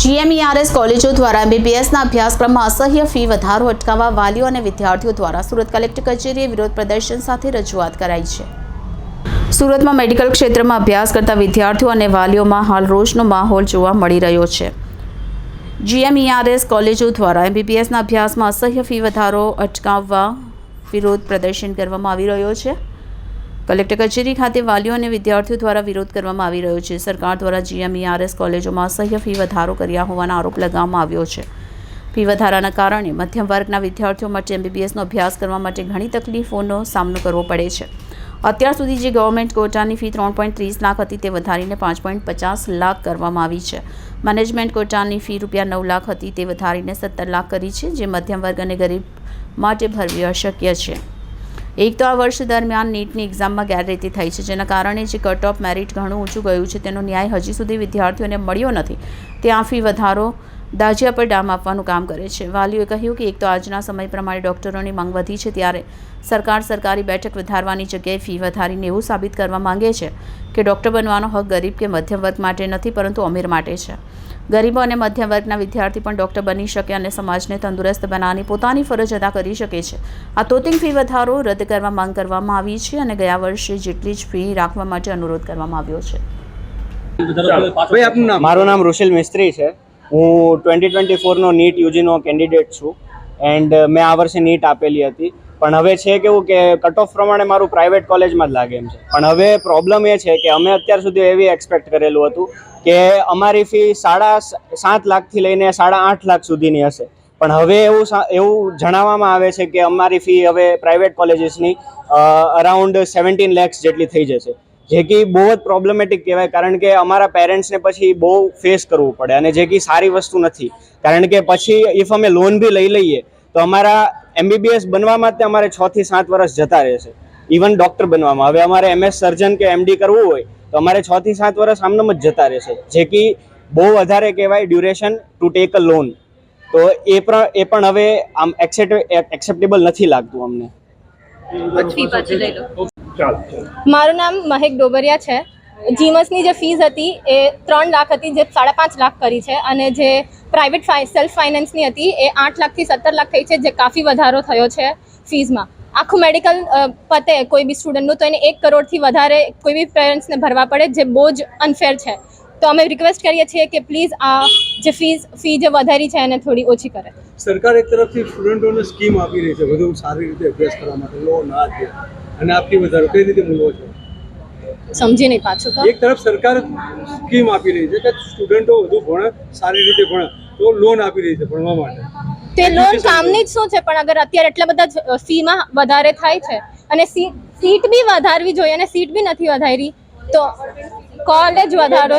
GMERS કોલેજો દ્વારા એમબીબીએસના અભ્યાસક્રમમાં અસહ્ય ફી વધારો અટકાવવા વાલીઓ અને વિદ્યાર્થીઓ દ્વારા સુરત કલેક્ટર કચેરીએ વિરોધ પ્રદર્શન સાથે રજૂઆત કરાઈ છે. સુરતમાં મેડિકલ ક્ષેત્રમાં અભ્યાસ કરતા વિદ્યાર્થીઓ અને વાલીઓમાં હાલ રોષનો માહોલ જોવા મળી રહ્યો છે. જીએમઈઆરએસ કોલેજો દ્વારા એમબીબીએસના અભ્યાસમાં અસહ્ય ફી વધારો અટકાવવા વિરોધ પ્રદર્શન કરવામાં આવી રહ્યો છે. કલેક્ટર કચેરી ખાતે વાલીઓ અને વિદ્યાર્થીઓ દ્વારા વિરોધ કરવામાં આવી રહ્યો છે. સરકાર દ્વારા જીએમઈઆરએસ કોલેજોમાં અસહ્ય ફી વધારો કર્યા હોવાનો આરોપ લગાવવામાં આવ્યો છે. ફી વધારાના કારણે મધ્યમ વર્ગના વિદ્યાર્થીઓ માટે એમબીબીએસનો અભ્યાસ કરવા માટે ઘણી તકલીફોનો સામનો કરવો પડે છે. અત્યાર સુધી જે ગવર્મેન્ટ કોટાની ફી ત્રણ પોઈન્ટ ત્રીસ લાખ હતી તે વધારીને પાંચ પોઈન્ટ પચાસ લાખ કરવામાં આવી છે. મેનેજમેન્ટ કોટાની ફી રૂપિયા નવ લાખ હતી તે વધારીને સત્તર લાખ કરી છે, જે મધ્યમ વર્ગ અને ગરીબ માટે ભરવી અશક્ય છે. એક તો આ વર્ષ દરમિયાન નીટની એક્ઝામમાં ગેરરીતિ થઈ છે, જેના કારણે જે કટ ઓફ મેરિટ ઘણું ઊંચું ગયું છે, તેનો ન્યાય હજી સુધી વિદ્યાર્થીઓને મળ્યો નથી. ત્યાં ફી વધારો દાજિયા પર ડામ આપવાનું કામ કરે છે. વાલીઓએ કહ્યું કે એક તો આજના સમય પ્રમાણે ડૉક્ટરોની માંગ વધી છે ત્યારે સરકાર સરકારી બેઠક વધારવાની જગ્યાએ ફી વધારીને એવું સાબિત કરવા માંગે છે કે ડૉક્ટર બનવાનો હક ગરીબ કે મધ્યમ વર્ગ માટે નથી પરંતુ અમીર માટે છે. ગરીબો અને મધ્યમ વર્ગના વિદ્યાર્થી પણ ડૉક્ટર બની શકે અને સમાજને તંદુરસ્ત બનાવવાની પોતાની ફરજ અદા કરી શકે છે. આ તોતિંગ ફી વધારો રદ કરવા માંગ કરવામાં આવી છે અને ગયા વર્ષે જેટલી જ ફી રાખવા માટે અનુરોધ કરવામાં આવ્યો છે. ભાઈ આપનું નામ? મારું નામ રુશિલ મિસ્ત્રી છે. હું ટ્વેન્ટી ટ્વેન્ટી ફોરનો નીટ યુજીનો કેન્ડિડેટ છું. એન્ડ મેં આ વર્ષે નીટ આપેલી હતી. પણ હવે છે કેવું કે કટ ઓફ પ્રમાણે મારું પ્રાઇવેટ કોલેજમાં જ લાગે એમ છે. પણ હવે પ્રોબ્લેમ એ છે કે અમે અત્યાર સુધી એવી એક્સપેક્ટ કરેલું હતું કે અમારી ફી સાડા સાત લાખથી લઈને સાડા આઠ લાખ સુધીની હશે. પણ હવે એવું એવું જણાવવામાં આવે છે કે અમારી ફી હવે પ્રાઇવેટ કોલેજીસની અરાઉન્ડ સેવન્ટીન લેક્સ જેટલી થઈ જશે. જે કે બહુ જ પ્રોબ્લેમેટિક કહેવાય, કારણ કે અમારા પેરેન્ટ્સને પછી બહુ ફેસ કરવું પડે અને જે કે સારી વસ્તુ નથી. કારણ કે પછી ઇફ અમે લોન બી લઈ લઈએ, તો અમારા એમબીબીએસ બનવામાં માટે અમારે છ થી સાત વર્ષ જતા રહેશે. ઇવન ડૉક્ટર બનવામાં. હવે અમારે એમએસ સર્જન કે એમડી કરવું હોય, તો અમારે છ થી સાત વર્ષ આમનામ જ જતા રહેશે. જે કે બહુ વધારે કહેવાય duration to take a loan તો એ પણ એ પણ હવે આમ એક્સેપ્ટેબલ નથી લાગતું અમને. મારું નામ મહેક ડોબરિયા છે. જીમસની જે ફીસ હતી એ ત્રણ લાખ હતી જે સાડા પાંચ લાખ કરી છે અને જે પ્રાઇવેટ સેલ્ફ ફાઇનાન્સની હતી એ આઠ લાખથી સત્તર લાખ થઈ છે જે કાફી વધારો થયો છે ફીઝમાં આખું મેડિકલ પતે કોઈ બી સ્ટુડન્ટનું તો એને એક કરોડથી વધારે કોઈ બી પેરેન્ટ્સને ભરવા પડે જે બહુ જ અનફેર છે. તો અમે રિક્વેસ્ટ કરીએ છીએ કે પ્લીઝ આ જે ફીઝ ફી જે વધારી છે એને થોડી ઓછી કરે. સરકાર એક તરફથી સ્ટુડન્ટોને સ્કીમ આપી રહી છે વધુ સારી રીતે અભ્યાસ કરવા માટે. લોન આ છે અને આપની વધારો કઈ રીતે મૂલવો છો? સમજી નહીં પાછું એક તરફ સરકાર સ્કીમ આપી રહી છે કે સ્ટુડન્ટો વધુ ભણે સારી રીતે ભણે તો લોન આપી રહી છે ભણવા માટે. તે લોન કામની જ શું છે? પણ અગર અત્યારે એટલા બધા ફીમાં વધારે થાય છે અને સીટ બી વધારવી જોઈએ અને સીટ બી નથી વધારી તો કોલેજ વધારો